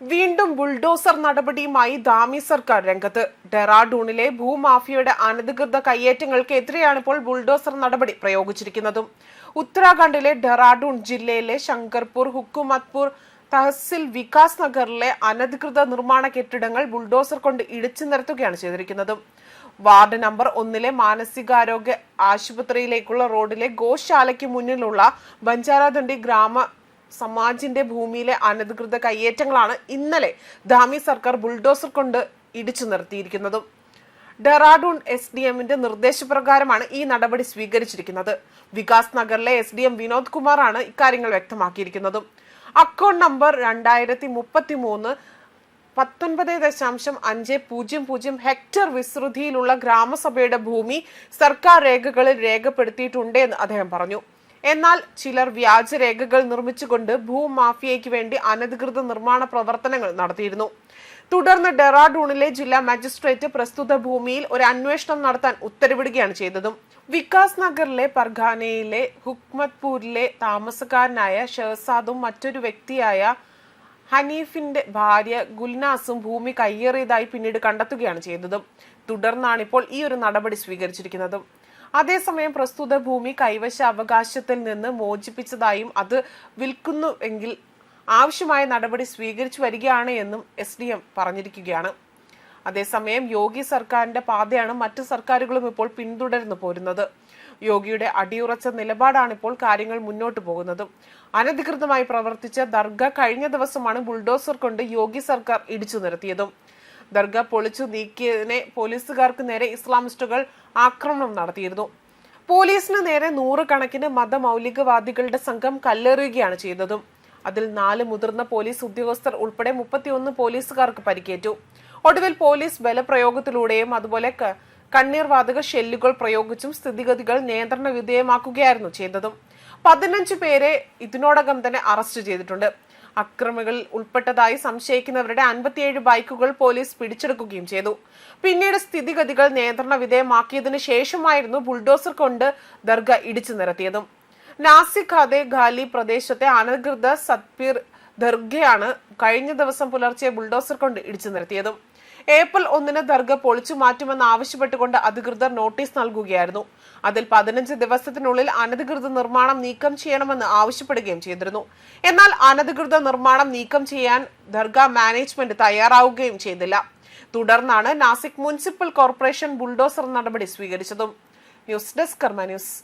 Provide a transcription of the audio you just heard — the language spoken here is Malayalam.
വീണ്ടും ബുൾഡോസർ നടപടിയുമായി ദാമി സർക്കാർ രംഗത്ത്. ഡെറാഡൂണിലെ ഭൂമാഫിയയുടെ അനധികൃത കയ്യേറ്റങ്ങൾക്ക് എതിരെയാണ് ഇപ്പോൾ ബുൾഡോസർ നടപടി പ്രയോഗിച്ചിരിക്കുന്നതും. ഉത്തരാഖണ്ഡിലെ ഡെറാഡൂൺ ജില്ലയിലെ ശങ്കർപൂർ ഹുക്കുമത്പൂർ തഹസിൽ വികാസ് നഗറിലെ അനധികൃത നിർമ്മാണ കെട്ടിടങ്ങൾ ബുൾഡോസർ കൊണ്ട് ഇടിച്ചു നിരത്തുകയാണ് ചെയ്തിരിക്കുന്നത്. വാർഡ് നമ്പർ ഒന്നിലെ മാനസികാരോഗ്യ ആശുപത്രിയിലേക്കുള്ള റോഡിലെ ഗോശാലയ്ക്ക് മുന്നിലുള്ള ബഞ്ചാരദണ്ഡി ഗ്രാമ സമാജിന്റെ ഭൂമിയിലെ അനധികൃത കയ്യേറ്റങ്ങളാണ് ഇന്നലെ ധാമി സർക്കാർ ബുൾഡോസർ കൊണ്ട് ഇടിച്ചു നിർത്തിയിരിക്കുന്നതും. ഡെറാഡൂൺ എസ് ഡി എമ്മിന്റെ നിർദ്ദേശപ്രകാരമാണ് ഈ നടപടി സ്വീകരിച്ചിരിക്കുന്നത്. വികാസ് നഗറിലെ എസ് ഡി എം വിനോദ് കുമാറാണ് ഇക്കാര്യങ്ങൾ വ്യക്തമാക്കിയിരിക്കുന്നതും. അക്കൗണ്ട് നമ്പർ രണ്ടായിരത്തി മുപ്പത്തി മൂന്ന് പത്തൊൻപത് ദശാംശം അഞ്ച് പൂജ്യം പൂജ്യം ഹെക്ടർ വിസ്തൃതിയിലുള്ള ഗ്രാമസഭയുടെ ഭൂമി സർക്കാർ രേഖകളിൽ രേഖപ്പെടുത്തിയിട്ടുണ്ട് എന്ന് അദ്ദേഹം പറഞ്ഞു. എന്നാൽ ചിലർ വ്യാജരേഖകൾ നിർമ്മിച്ചുകൊണ്ട് ഭൂമാഫിയയ്ക്ക് വേണ്ടി അനധികൃത നിർമ്മാണ പ്രവർത്തനങ്ങൾ നടത്തിയിരുന്നു. തുടർന്ന് ഡെറാഡൂണിലെ ജില്ലാ മജിസ്ട്രേറ്റ് പ്രസ്തുത ഭൂമിയിൽ ഒരു അന്വേഷണം നടത്താൻ ഉത്തരവിടുകയാണ് ചെയ്തതും. വികാസ് നഗറിലെ പർഖാനയിലെ ഹുക്മത്പൂരിലെ താമസക്കാരനായ ഷെഹസാദും മറ്റൊരു വ്യക്തിയായ ഹനീഫിന്റെ ഭാര്യ ഗുൽനാസും ഭൂമി കയ്യേറിയതായി പിന്നീട് കണ്ടെത്തുകയാണ് ചെയ്തതും. തുടർന്നാണ് ഇപ്പോൾ ഈ ഒരു നടപടി സ്വീകരിച്ചിരിക്കുന്നത്. അതേസമയം പ്രസ്തുത ഭൂമി കൈവശ അവകാശത്തിൽ നിന്ന് മോചിപ്പിച്ചതായും അത് വിൽക്കുന്നുവെങ്കിൽ ആവശ്യമായ നടപടി സ്വീകരിച്ചു വരികയാണ് എന്നും എസ് ഡി എം പറഞ്ഞിരിക്കുകയാണ്. അതേസമയം യോഗി സർക്കാരിന്റെ പാതയാണ് മറ്റ് സർക്കാരുകളും ഇപ്പോൾ പിന്തുടർന്നു പോരുന്നത്. യോഗിയുടെ അടിയുറച്ച നിലപാടാണ് ഇപ്പോൾ കാര്യങ്ങൾ മുന്നോട്ട് പോകുന്നത്. അനധികൃതമായി പ്രവർത്തിച്ച ദർഗ കഴിഞ്ഞ ദിവസമാണ് ബുൾഡോസർ കൊണ്ട് യോഗി സർക്കാർ ഇടിച്ചു നിർത്തിയതും. ദർഗ പൊളിച്ചു നീക്കിയതിനെ പോലീസുകാർക്ക് നേരെ ഇസ്ലാമിസ്റ്റുകൾ ആക്രമണം നടത്തിയിരുന്നു. പോലീസിന് നേരെ നൂറുകണക്കിന് മതമൗലികവാദികളുടെ സംഘം കല്ലെറിയുകയാണ് ചെയ്തതും. അതിൽ നാല് മുതിർന്ന പോലീസ് ഉദ്യോഗസ്ഥർ ഉൾപ്പെടെ മുപ്പത്തിയൊന്ന് പോലീസുകാർക്ക് പരിക്കേറ്റു. ഒടുവിൽ പോലീസ് ബലപ്രയോഗത്തിലൂടെയും അതുപോലെ കണ്ണീർവാതക ഷെല്ലുകൾ പ്രയോഗിച്ചും സ്ഥിതിഗതികൾ നിയന്ത്രണ വിധേയമാക്കുകയായിരുന്നു ചെയ്തതും. പതിനഞ്ച് പേരെ ഇതിനോടകം തന്നെ അറസ്റ്റ് ചെയ്തിട്ടുണ്ട്. അക്രമികളിൽ ഉൾപ്പെട്ടതായി സംശയിക്കുന്നവരുടെ അൻപത്തിയേഴ് ബൈക്കുകൾ പോലീസ് പിടിച്ചെടുക്കുകയും ചെയ്തു. പിന്നീട് സ്ഥിതിഗതികൾ നിയന്ത്രണ വിധേയമാക്കിയതിനു ശേഷമായിരുന്നു ബുൾഡോസർ കൊണ്ട് ദർഗ ഇടിച്ചു നിരത്തിയതും. അതെ ഖാലി പ്രദേശത്തെ അനധികൃത സത്പീർ ദർഗയാണ് കഴിഞ്ഞ ദിവസം പുലർച്ചെ ബുൾഡോസർ കൊണ്ട് ഇടിച്ചു നിരത്തിയതും. ഏപ്രിൽ ഒന്നിന് ദർഗ പൊളിച്ചു മാറ്റുമെന്ന് ആവശ്യപ്പെട്ടുകൊണ്ട് അധികൃതർ നോട്ടീസ് നൽകുകയായിരുന്നു. അതിൽ പതിനഞ്ച് ദിവസത്തിനുള്ളിൽ അനധികൃത നിർമ്മാണം നീക്കം ചെയ്യണമെന്ന് ആവശ്യപ്പെടുകയും ചെയ്തിരുന്നു. എന്നാൽ അനധികൃത നിർമ്മാണം നീക്കം ചെയ്യാൻ ദർഗ മാനേജ്മെന്റ് തയ്യാറാവുകയും ചെയ്തില്ല. തുടർന്നാണ് നാസിക് മുനിസിപ്പൽ കോർപ്പറേഷൻ ബുൾഡോസർ നടപടി സ്വീകരിച്ചതും. News desk Karma news.